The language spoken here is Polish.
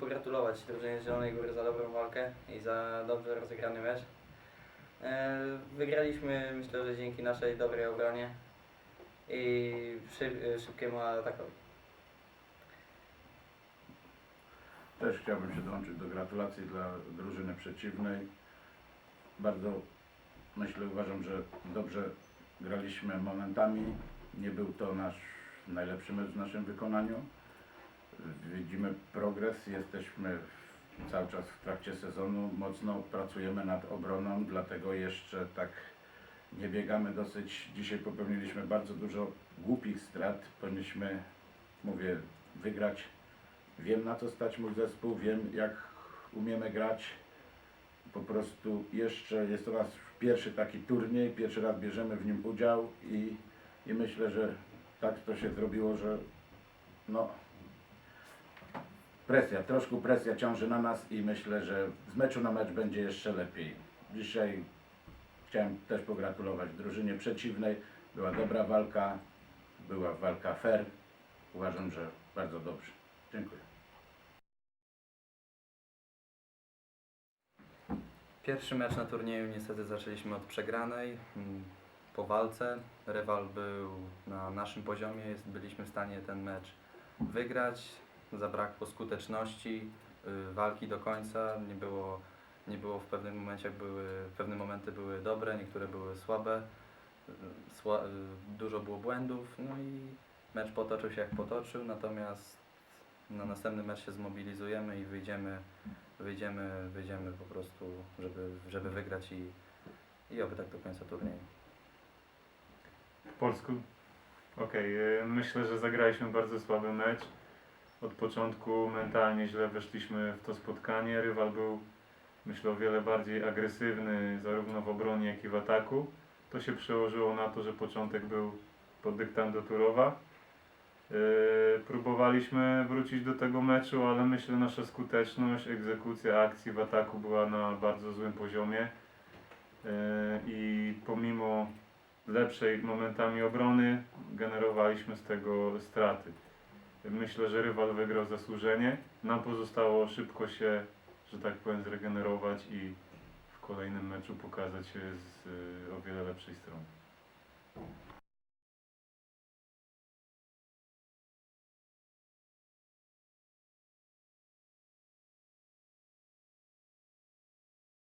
pogratulować drużynie Zielonej Góry za dobrą walkę i za dobrze rozegrany mecz. E, Wygraliśmy, myślę, że dzięki naszej dobrej obronie i szyb, szybkiemu atakowi. Też chciałbym się dołączyć do gratulacji dla drużyny przeciwnej. Bardzo myślę, uważam, że dobrze graliśmy momentami. Nie był to nasz najlepszy mecz w naszym wykonaniu. Widzimy progres, jesteśmy cały czas w trakcie sezonu. Mocno pracujemy nad obroną, dlatego jeszcze tak nie biegamy dosyć. Dzisiaj popełniliśmy bardzo dużo głupich strat. Powinniśmy, mówię, wygrać Wiem na co stać mój zespół, wiem jak umiemy grać. Po prostu jeszcze jest to nasz pierwszy taki turniej, pierwszy raz bierzemy w nim udział i, i myślę, że tak to się zrobiło, że no presja, troszkę presja ciąży na nas i myślę, że z meczu na mecz będzie jeszcze lepiej. Dzisiaj chciałem też pogratulować drużynie przeciwnej. Była dobra walka, była walka fair. Uważam, że bardzo dobrze. Dziękuję. Pierwszy mecz na turnieju niestety zaczęliśmy od przegranej. mm, Po walce rywal był na naszym poziomie, byliśmy w stanie ten mecz wygrać. Zabrakło skuteczności, y, walki do końca. Nie było, nie było w pewnym momencie były, pewne momenty były dobre, niektóre były słabe. y, Sła, y, dużo było błędów, no i mecz potoczył się jak potoczył, natomiast na następny mecz się zmobilizujemy i wyjdziemy wyjdziemy, wyjdziemy po prostu, żeby, żeby wygrać i, i oby tak do końca turnieju. W polsku? Okej, y, myślę, że zagraliśmy bardzo słaby mecz. Od początku mentalnie źle weszliśmy w to spotkanie. Rywal był, myślę, o wiele bardziej agresywny, zarówno w obronie, jak i w ataku. To się przełożyło na to, że początek był pod dyktando Turowa. Yy, próbowaliśmy wrócić do tego meczu, ale myślę, nasza skuteczność, egzekucja akcji w ataku była na bardzo złym poziomie. Yy, I pomimo lepszej momentami obrony, generowaliśmy z tego straty. Myślę, że rywal wygrał zasłużenie. Nam pozostało szybko się, że tak powiem, zregenerować i w kolejnym meczu pokazać się z y, o wiele lepszej strony.